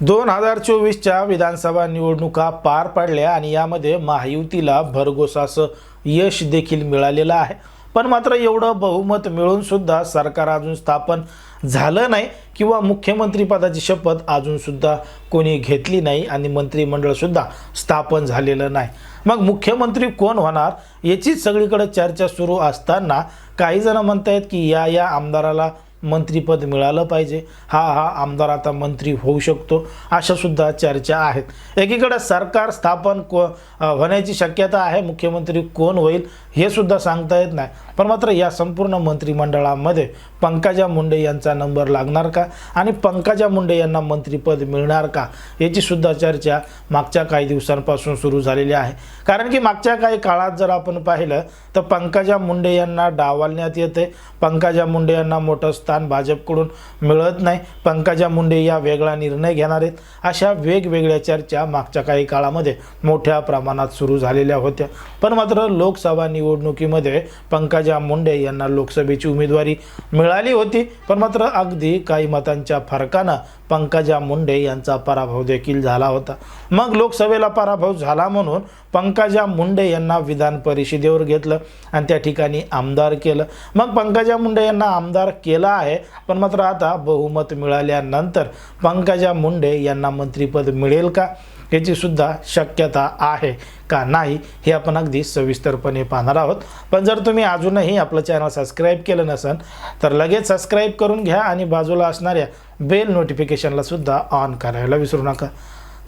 दोन हजार चोवीसच्या विधानसभा निवडणुका पार पडल्या आणि यामध्ये महायुतीला भरघोसाचं यश देखील मिळालेलं आहे. पण मात्र एवढं बहुमत मिळून सुद्धा सरकार अजून स्थापन झालं नाही किंवा मुख्यमंत्रीपदाची शपथ अजून सुद्धा कोणी घेतली नाही आणि मंत्रिमंडळ सुद्धा स्थापन झालेलं नाही. मग मुख्यमंत्री कोण होणार याचीच सगळीकडे चर्चा सुरू असताना काही जण आहेत की या या आमदाराला मंत्रीपद मिळालं पाहिजे. हा हा आमदार आता मंत्री होऊ शकतो अशा सुद्धा चर्चा आहेत. एकीकडे सरकार स्थापन को होण्याची शक्यता आहे मुख्यमंत्री कोण होईल हे सुद्धा सांगता येत नाही. पण मात्र या संपूर्ण मंत्रिमंडळामध्ये पंकजा मुंडे यांचा नंबर लागणार का? आणि पंकजा मुंडे यांना मंत्रीपद मिळणार का? याची सुद्धा चर्चा मागच्या काही दिवसांपासून सुरू झालेली आहे. कारण की मागच्या काही काळात जर आपण पाहिलं तर पंकजा मुंडे यांना डावलण्यात येते. पंकजा मुंडे यांना मोठं स्थान भाजपकडून मिळत नाही. पंकजा मुंडे या वेगळा निर्णय घेणार आहेत. अशा वेगवेगळ्या चर्चा मागच्या काही काळामध्ये मोठ्या प्रमाणात सुरू झालेल्या होत्या. पण मात्र लोकसभा निवडणुकीमध्ये पंकजा मुंडे यांना लोकसभेची उमेदवारी मिळाली होती. पण मात्र अगदी काही मतांच्या फरकानं पंकजा मुंडे यांचा पराभव देखील झाला होता. मग लोकसभेला पराभव झाला म्हणून पंकजा मुंडे यांना विधान परिषदेवर घेतलं आणि त्या ठिकाणी आमदार केलं. मग पंकजा मुंडे यांना आमदार केला आहे पण मात्र आता बहुमत मिळाल्यानंतर पंकजा मुंडे यांना मंत्रिपद मिळेल का? याची सुद्धा शक्यता आहे का नाही हे आपण अगदी सविस्तरपणे पाहणार आहोत. पण जर तुम्ही अजूनही आपलं चॅनल सबस्क्राईब केलं नसेल तर लगेच सबस्क्राईब करून घ्या आणि बाजूला असणाऱ्या बेल नोटिफिकेशनला सुद्धा ऑन करायला विसरू नका.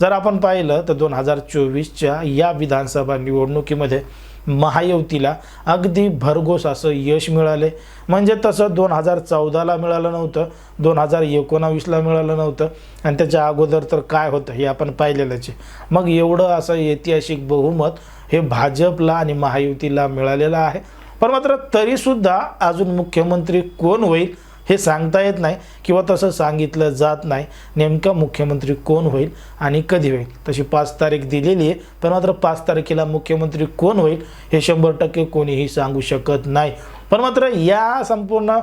जर आपण पाहिलं तर दोन हजार चोवीसच्या या विधानसभा निवडणुकीमध्ये महायुतीला अगदी भरघोस असं यश मिळाले. म्हणजे तसं दोन हजार चौदाला मिळालं नव्हतं दोन हजार एकोणावीसला मिळालं नव्हतं आणि त्याच्या अगोदर तर काय होतं हे आपण पाहिलेलंच आहे. मग एवढं असं ऐतिहासिक बहुमत हे भाजपला आणि महायुतीला मिळालेलं आहे. पण मात्र तरीसुद्धा अजून मुख्यमंत्री कोण होईल हे सांगता येत नाही किंवा तसं सांगितलं जात नाही. नेमका मुख्यमंत्री कोण होईल आणि कधी होईल? तशी पाच तारीख दिलेली आहे पण मात्र पाच तारखेला मुख्यमंत्री कोण होईल हे शंभर टक्के कोणीही सांगू शकत नाही. पण मात्र या संपूर्ण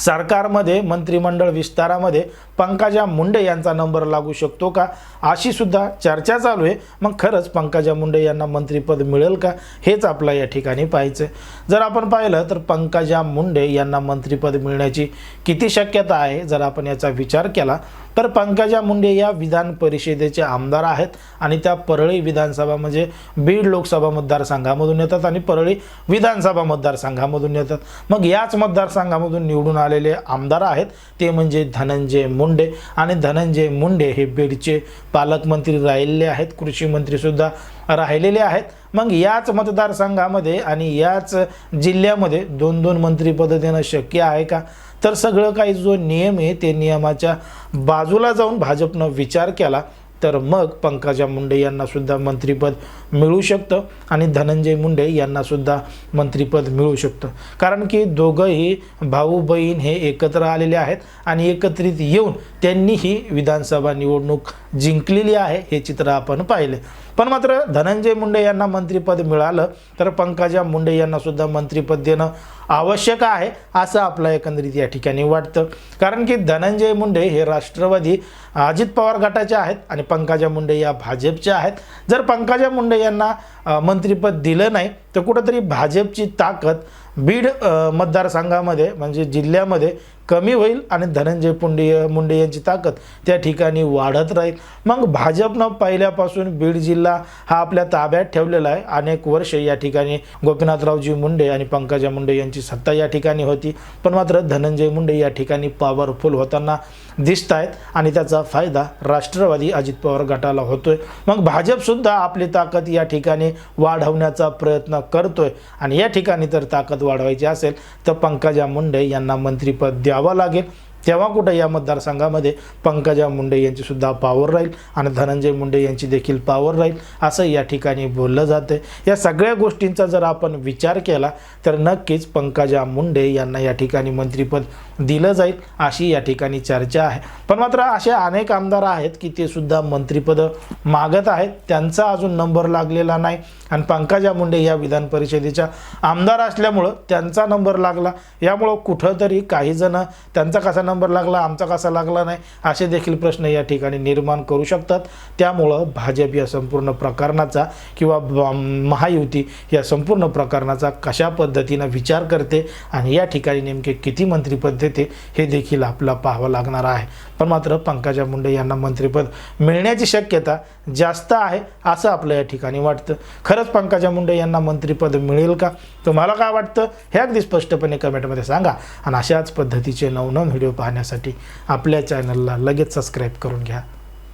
सरकारमध्ये मंत्रिमंडळ विस्तारामध्ये पंकजा मुंडे यांचा नंबर लागू शकतो का? अशी सुद्धा चर्चा चालू आहे. मग खरंच पंकजा मुंडे यांना मंत्रिपद मिळेल का? हेच आपलं या ठिकाणी पाहायचं आहे जर आपण पाहिलं तर पंकजा मुंडे यांना मंत्रिपद मिळण्याची किती शक्यता आहे? जर आपण याचा विचार केला तर पंकजा मुंडे या विधान परिषदेचे आमदार आहेत आणि त्या परळी विधानसभा म्हणजे बीड लोकसभा मतदारसंघामधून येतात आणि परळी विधानसभा मतदारसंघामधून येतात. मग याच मतदारसंघामधून निवडून आलेले आमदार आहेत. ते म्हणजे धनंजय मुंडे. आणि धनंजय मुंडे हे बीडचे पालकमंत्री राहिलेले आहेत. कृषी मंत्रीसुद्धा राहिलेले आहेत. मग याच मतदारसंघामध्ये आणि याच जिल्ह्यामध्ये दोन दोन मंत्रीपद देणं शक्य आहे का? तर सगळं काही जो नियम आहे ते नियमाच्या बाजूला जाऊन भाजपनं विचार केला. तर मग पंकजा मुंडे यांनासुद्धा मंत्रिपद मिळू शकतं आणि धनंजय मुंडे यांनासुद्धा मंत्रिपद मिळू शकतं. कारण की दोघंही भाऊ बहीण हे एकत्र आलेले आहेत आणि एकत्रित येऊन त्यांनीही विधानसभा निवडणूक जिंकलेली आहे हे चित्र आपण पाहिले. पण मात्र धनंजय मुंडे यांना मंत्रिपद मिळालं तर पंकजा मुंडे यांनासुद्धा मंत्रिपद देणं आवश्यक आहे असं आपलं एकंदरीत या ठिकाणी वाटतं. कारण की धनंजय मुंडे हे राष्ट्रवादी अजित पवार गटाचे आहेत आणि पंकजा मुंडे या भाजपच्या आहेत. जर पंकजा मुंडे यांना मंत्रीपद मंत्रिपद दिलं नाही तर कुठंतरी भाजपची ताकद बीड मतदारसंघामध्ये म्हणजे जिल्ह्यामध्ये कमी होईल आणि धनंजय मुंडे मुंडे यांची ताकद त्या ठिकाणी वाढत राहील. मग भाजपनं पहिल्यापासून बीड जिल्हा हा आपल्या ताब्यात ठेवलेला आहे. अनेक वर्ष या ठिकाणी गोपीनाथरावजी मुंडे आणि पंकजा मुंडे यांची सत्ता या ठिकाणी होती. पण मात्र धनंजय मुंडे या ठिकाणी पॉवरफुल होताना दिसत आहेत आणि त्याचा फायदा राष्ट्रवादी अजित पवार गटाला होतोय. मग भाजपसुद्धा आपली ताकद या ठिकाणी वाढवण्याचा प्रयत्न करतोय. आणि या ठिकाणी तर ताकद वाढवायची असेल तर पंकजा मुंडे यांना मंत्रिपद द्यावा लागेल. तेव्हा कुठं या मतदारसंघामध्ये पंकजा मुंडे यांची सुद्धा पावर राहील आणि धनंजय मुंडे यांची देखील पावर राहील असं या ठिकाणी बोललं जातं या सगळ्या गोष्टींचा जर आपण विचार केला तर नक्कीच पंकजा मुंडे यांना या ठिकाणी मंत्रिपद दिलं जाईल अशी या ठिकाणी चर्चा आहे. पण मात्र असे अनेक आमदार आहेत की ते सुद्धा मंत्रीपदं मागत आहेत. त्यांचा अजून नंबर लागलेला नाही. आणि पंकजा मुंडे या विधान परिषदेच्या आमदार असल्यामुळं त्यांचा नंबर लागला. यामुळं कुठंतरी काही जण त्यांचा कसा नंबर लागला आमचा कसा लागला नाही असे देखील प्रश्न या ठिकाणी निर्माण करू शकतात. त्यामुळं भाजप या संपूर्ण प्रकरणाचा किंवा महायुती या संपूर्ण प्रकरणाचा कशा पद्धतीनं विचार करते आणि या ठिकाणी नेमके किती मंत्रिपद देते हे देखील आपलं पाहावं लागणार आहे. पण मात्र पंकजा मुंडे यांना मंत्रिपद मिळण्याची शक्यता जास्त आहे असं आपलं या ठिकाणी वाटतं. खरंच पंकजा मुंडे यांना मंत्रिपद मिळेल का? तुम्हाला काय वाटतं? हे अगदी स्पष्टपणे कमेंटमध्ये सांगा. आणि अशाच पद्धतीचे नवनव व्हिडिओ पाहण्यासाठी आपल्या चॅनलला लगेच सबस्क्राईब करून घ्या.